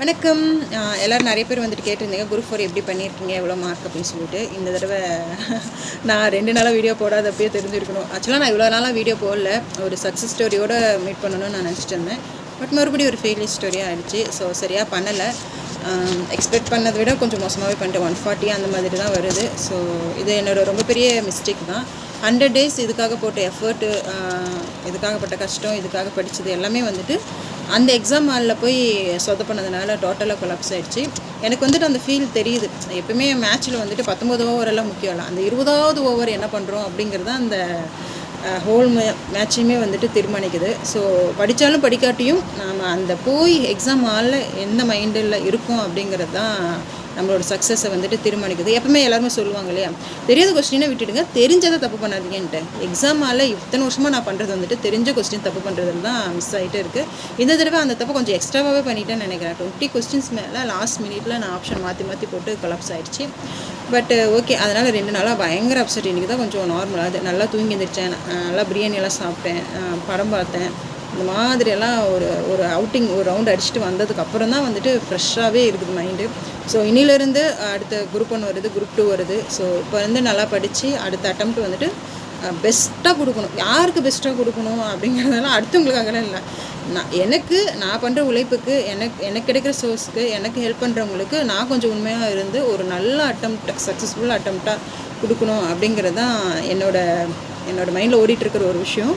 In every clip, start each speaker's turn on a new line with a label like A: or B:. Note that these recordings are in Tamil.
A: வணக்கம். எல்லோரும் நிறைய பேர் வந்துட்டு கேட்டிருந்தீங்க குரூப் ஃபோர் எப்படி பண்ணியிருக்கீங்க எவ்வளோ மார்க் அப்படின்னு சொல்லிட்டு. இந்த தடவை நான் ரெண்டு நாளாக வீடியோ போடாத அப்படியே தெரிஞ்சிருக்கணும். ஆக்சுவலாக நான் இவ்வளோ நாளாக வீடியோ போடல. ஒரு சக்ஸஸ் ஸ்டோரியோடு மீட் பண்ணணும்னு நான் நினச்சிட்டு இருந்தேன். பட் மறுபடியும் ஒரு ஃபெயிலியர் ஸ்டோரியாக ஆயிடுச்சு. ஸோ சரியாக பண்ணலை. எக்ஸ்பெக்ட் பண்ணதை விட கொஞ்சம் மோசமாகவே பண்ணிட்டேன். ஒன் ஃபார்ட்டி அந்த மாதிரி தான் வருது. ஸோ இது என்னோட ரொம்ப பெரிய மிஸ்டேக் தான். ஹண்ட்ரட் டேஸ் இதுக்காக போட்ட எஃபர்ட்டு இதுக்காக பட்ட கஷ்டம் இதுக்காக படித்தது எல்லாமே வந்துட்டு அந்த எக்ஸாம் ஹாலில் போய் சொத பண்ணதுனால டோட்டலாக கொலாப்ஸ் ஆயிடுச்சு. எனக்கு வந்துட்டு அந்த ஃபீல் தெரியுது. எப்பவுமே மேட்ச்சில் வந்துட்டு பத்தொம்பது ஓவரெல்லாம் முக்கியம் இல்லை. அந்த இருபதாவது ஓவர் என்ன பண்ணுறோம் அப்படிங்கிறது தான் அந்த ஹோல் மே மேட்சையுமே வந்துட்டு தீர்மானிக்குது. ஸோ படித்தாலும் படிக்காட்டியும் நாம் அந்த போய் எக்ஸாம் ஹாலில் எந்த மைண்டில் இருக்கோம் அப்படிங்கிறது தான் நம்மளோட சக்ஸஸை வந்துட்டு தீர்மானிக்குது. எப்பவுமே எல்லாருமே சொல்லுவாங்க இல்லையா? தெரியாத கொஸ்டினை விட்டுடுங்க. தெரிஞ்சதை தப்பு பண்ணாதீங்கன்ட்டு. எக்ஸாம் இத்தனை வருஷமாக நான் பண்ணுறது வந்துட்டு தெரிஞ்ச கொஸ்டின் தப்பு பண்ணுறதுல தான் மிஸ் ஆகிட்டே இருக்குது இந்த தடவை அந்த தப்பு கொஞ்சம் எக்ஸ்ட்ராவாகவே பண்ணிட்டேன்னு நினைக்கிறேன். டுவெண்ட்டி கொஸ்டின்ஸ் மேலே லாஸ்ட் மினிட்ல நான் ஆப்ஷன் மாற்றி மாற்றி போட்டு கொலாப்ஸ் ஆகிடுச்சு பட் ஓகே அதனால் ரெண்டு நாளாக பயங்கர அப்செட் இன்றைக்கி தான் கொஞ்சம் நார்மலாக நல்லா தூங்கி எழுந்திரிச்சேன் நல்லா பிரியாணியெல்லாம் சாப்பிட்டேன். படம் பார்த்தேன். இந்த மாதிரியெல்லாம் ஒரு ஒரு அவுட்டிங் ஒரு ரவுண்ட் அடிச்சுட்டு வந்ததுக்கு அப்புறம் தான் வந்துட்டு ஃப்ரெஷ்ஷாகவே இருக்குது மைண்டு ஸோ இன்னிலேருந்து அடுத்த குரூப் ஒன் வருது குரூப் டூ வருது. ஸோ இப்போ வந்து நல்லா படித்து அடுத்த அட்டம் வந்துட்டு பெஸ்ட்டாக கொடுக்கணும். யாருக்கு பெஸ்ட்டாக கொடுக்கணும் அப்படிங்கிறதெல்லாம் அடுத்தவங்களுக்காகலாம் இல்லை. நான் எனக்கு நான் பண்ணுற உழைப்புக்கு எனக்கு எனக்கு கிடைக்கிற சோர்ஸ்க்கு எனக்கு ஹெல்ப் பண்ணுறவங்களுக்கு நான் கொஞ்சம் உண்மையாக இருந்து ஒரு நல்ல அட்டம்ப்ட் சக்ஸஸ்ஃபுல் அட்டம்ப்டாக கொடுக்கணும் அப்படிங்கிறது தான் என்னோட என்னோடய மைண்டில் ஓடிட்டுருக்கிற ஒரு விஷயம்.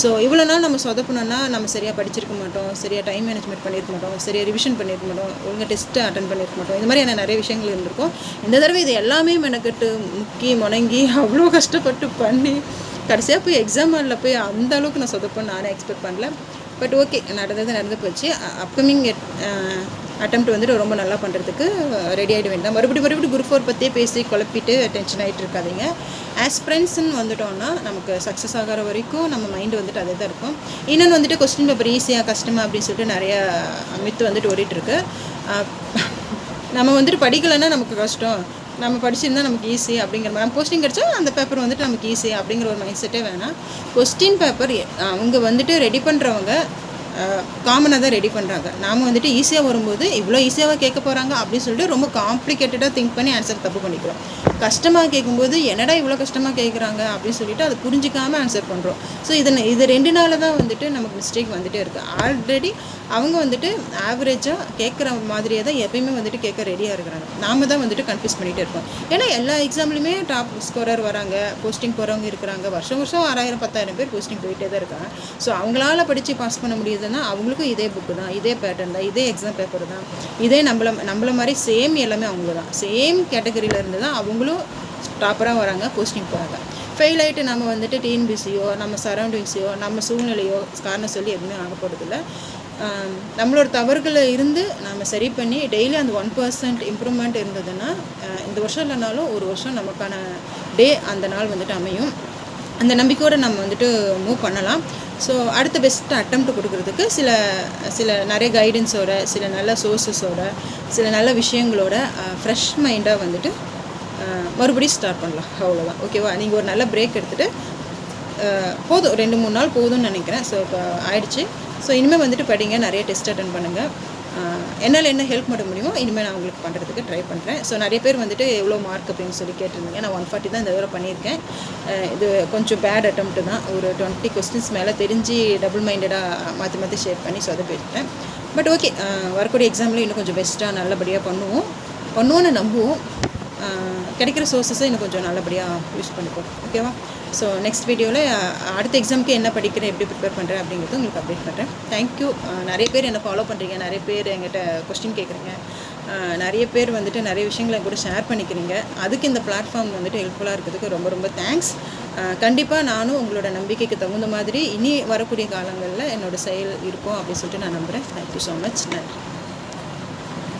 A: ஸோ இவ்வளோ நாள் நம்ம சொதப்பினோன்னா நம்ம சரியாக படிச்சிருக்க மாட்டோம் சரியாக டைம் மேனேஜ்மெண்ட் பண்ணியிருக்க மாட்டோம் சரியாக ரிவிஷன் பண்ணியிருக்க மாட்டோம் ஒழுங்காக டெஸ்ட்டு அட்டன் பண்ணியிருக்க மாட்டோம். இந்த மாதிரியான நிறைய விஷயங்கள் இருந்திருக்கும். இந்த தடவை இது எல்லாமே மெனக்கெட்டு முக்கி முணங்கி அவ்வளோ கஷ்டப்பட்டு பண்ணி கடைசியாக போய் எக்ஸாம் ஹாலில் போய் அந்த அளவுக்கு நான் சொதப்பேன்னு நானே எக்ஸ்பெக்ட் பண்ணல. பட் ஓகே நடந்தது நடந்து போச்சு. அப்கமிங் அட்டம் வந்துட்டு ரொம்ப நல்லா பண்ணுறதுக்கு ரெடி ஆகிட வேண்டாம் மறுபடியும் மறுபடியும் குரூப் ஃபோர் பற்றியே பேசி குழப்பிட்டு டென்ஷன் ஆகிட்டு இருக்காதீங்க. ஆஸ் ஃப்ரெண்ட்ஸ்னு வந்துட்டோம்னா நமக்கு சக்ஸஸ் ஆகிற வரைக்கும் நம்ம மைண்டு வந்துட்டு அதே தான் இருக்கும். இன்னொன்று வந்துட்டு கொஸ்டின் பேப்பர் ஈஸியாக கஷ்டமாக அப்படின்னு சொல்லிட்டு நிறைய மித்து வந்துட்டு ஓடிட்டுருக்கு நம்ம வந்துட்டு படிக்கலைன்னா நமக்கு கஷ்டம். நம்ம படிச்சிருந்தா நமக்கு ஈஸி அப்படிங்கிற மாதிரி. நம்ம போஸ்டிங் கிடச்சா அந்த பேப்பர் வந்துட்டு நமக்கு ஈஸி அப்படிங்கிற ஒரு மைண்ட் செட்டே வேணாம் கொஸ்டின் பேப்பர் அவங்க வந்துட்டு ரெடி பண்ணுறவங்க காமனாக தான் ரெடி பண்ணுறாங்க. நாம் வந்துட்டு ஈஸியாக வரும்போது இவ்வளோ ஈஸியாக கேட்க போகிறாங்க அப்படின்னு சொல்லிட்டு ரொம்ப காம்ப்ளிகேட்டடாக திங்க் பண்ணி ஆன்சர் தப்பு பண்ணிக்கிறோம். கஷ்டமாக கேட்கும்போது என்னடா இவ்வளோ கஷ்டமாக கேட்குறாங்க அப்படின்னு சொல்லிட்டு அதை புரிஞ்சிக்காமல் ஆன்சர் பண்ணுறோம் ஸோ இதை இது ரெண்டு நாள் தான் வந்துட்டு நமக்கு மிஸ்டேக் வந்துட்டே இருக்குது ஆல்ரெடி அவங்க வந்துட்டு ஆவரேஜாக கேட்குற மாதிரியே தான் எப்பயுமே வந்துட்டு கேட்க ரெடியாக இருக்கிறாங்க. நாம தான் வந்துட்டு கன்ஃபியூஸ் பண்ணிகிட்டே இருக்கோம். ஏன்னா எல்லா எக்ஸாம்லையுமே டாப் ஸ்கோரர் வராங்க போஸ்டிங் போகிறவங்க இருக்கிறாங்க. வருஷம் வருஷம் ஆறாயிரம் பத்தாயிரம் பேர் போஸ்டிங் போயிட்டே தான் இருக்காங்க. ஸோ அவங்களால படித்து பாஸ் பண்ண எழுதுனா அவங்களுக்கும் இதே புக்கு தான் இதே பேட்டர்ன் தான் இதே எக்ஸாம் பேப்பர் தான். இதே நம்மள நம்மள மாதிரி சேம் எல்லாமே அவங்க தான் சேம் கேட்டகரியில் இருந்து தான் அவங்களும் டாப்பராக வராங்க போஸ்டிங் போகிறாங்க ஃபெயில் ஆகிட்டு நம்ம வந்துட்டு டிஎன்பிசியோ நம்ம சரௌண்டிங்ஸையோ நம்ம சூழ்நிலையோ காரணம் சொல்லி எதுவுமே ஆக போகிறதில்ல நம்மளோட தவறுகளை இருந்து நம்ம சரி பண்ணி டெய்லி அந்த ஒன் பர்சன்ட் இம்ப்ரூவ்மெண்ட் இருந்ததுன்னா இந்த வருஷம் இல்லைனாலும் ஒரு வருஷம் நமக்கான டே அந்த நாள் வந்துட்டு அமையும். அந்த நம்பிக்கையோடு நம்ம வந்துட்டு மூவ் பண்ணலாம். ஸோ அடுத்த பெஸ்ட் அட்டம்ப்ட் கொடுக்குறதுக்கு சில சில நிறைய கைடன்ஸோட சில நல்ல சோர்ஸஸோட சில நல்ல விஷயங்களோட ஃப்ரெஷ் மைண்டாக வந்துட்டு மறுபடியும் ஸ்டார்ட் பண்ணலாம். அவ்வளோதான் ஓகேவா நீங்கள் ஒரு நல்ல பிரேக் எடுத்துகிட்டு போதும். ரெண்டு மூணு நாள் போதும்னு நினைக்கிறேன். ஸோ இப்போ ஆயிடுச்சு. ஸோ இனிமேல் வந்துட்டு படிங்க. நிறைய டெஸ்ட் அட்டன் பண்ணுங்கள் என்னால் என்ன ஹெல்ப் பண்ண முடியுமோ இனிமேல் நான் உங்களுக்கு பண்ணுறதுக்கு ட்ரை பண்ணுறேன் ஸோ நிறைய பேர் வந்துட்டு எவ்வளோ மார்க் அப்படின்னு சொல்லி கேட்டிருந்தீங்க. நான் ஒன் ஃபார்ட்டி தான் இந்த தடவை பண்ணியிருக்கேன். இது கொஞ்சம் பேட் அட்டம்ப்ட்டு தான். ஒரு டுவெண்ட்டி கொஸ்டின்ஸ் மேலே தெரிஞ்சு டபுள் மைண்டடாக மாற்றி மாற்றி ஷேர் பண்ணி சொதப்பிட்டேன் பட் ஓகே வரக்கூடிய எக்ஸாமில் இன்னும் கொஞ்சம் பெஸ்ட்டாக நல்லபடியாக பண்ணுவோம். பண்ணுவோன்னு நம்புவோம். கிடைக்கிற சோர்ஸஸை இன்னும் கொஞ்சம் நல்லபடியாக யூஸ் பண்ணிப்போம். ஓகேவா ஸோ நெக்ஸ்ட் வீடியோவில் அடுத்த எக்ஸாமுக்கு என்ன படிக்கிறேன் எப்படி ப்ரிப்பேர் பண்ணுறேன் அப்படிங்கிறது உங்களுக்கு அப்டேட் பண்ணுறேன் தேங்க்யூ நிறைய பேர் என்னை ஃபாலோ பண்ணுறீங்க நிறைய பேர் எங்கிட்ட கொஸ்டின் கேட்குறீங்க நிறைய பேர் வந்துட்டு நிறைய விஷயங்களை கூட ஷேர் பண்ணிக்கிறீங்க. அதுக்கு இந்த பிளாட்ஃபார்ம் வந்துட்டு ஹெல்ப்ஃபுல்லாக இருக்கிறதுக்கு ரொம்ப ரொம்ப தேங்க்ஸ் கண்டிப்பாக நானும் உங்களோட நம்பிக்கைக்கு தகுந்த மாதிரி இனி வரக்கூடிய காலங்களில் என்னோட செயல் இருக்கும் அப்படின்னு சொல்லிட்டு நான் நம்புகிறேன் தேங்க்யூ ஸோ மச் நன்றி.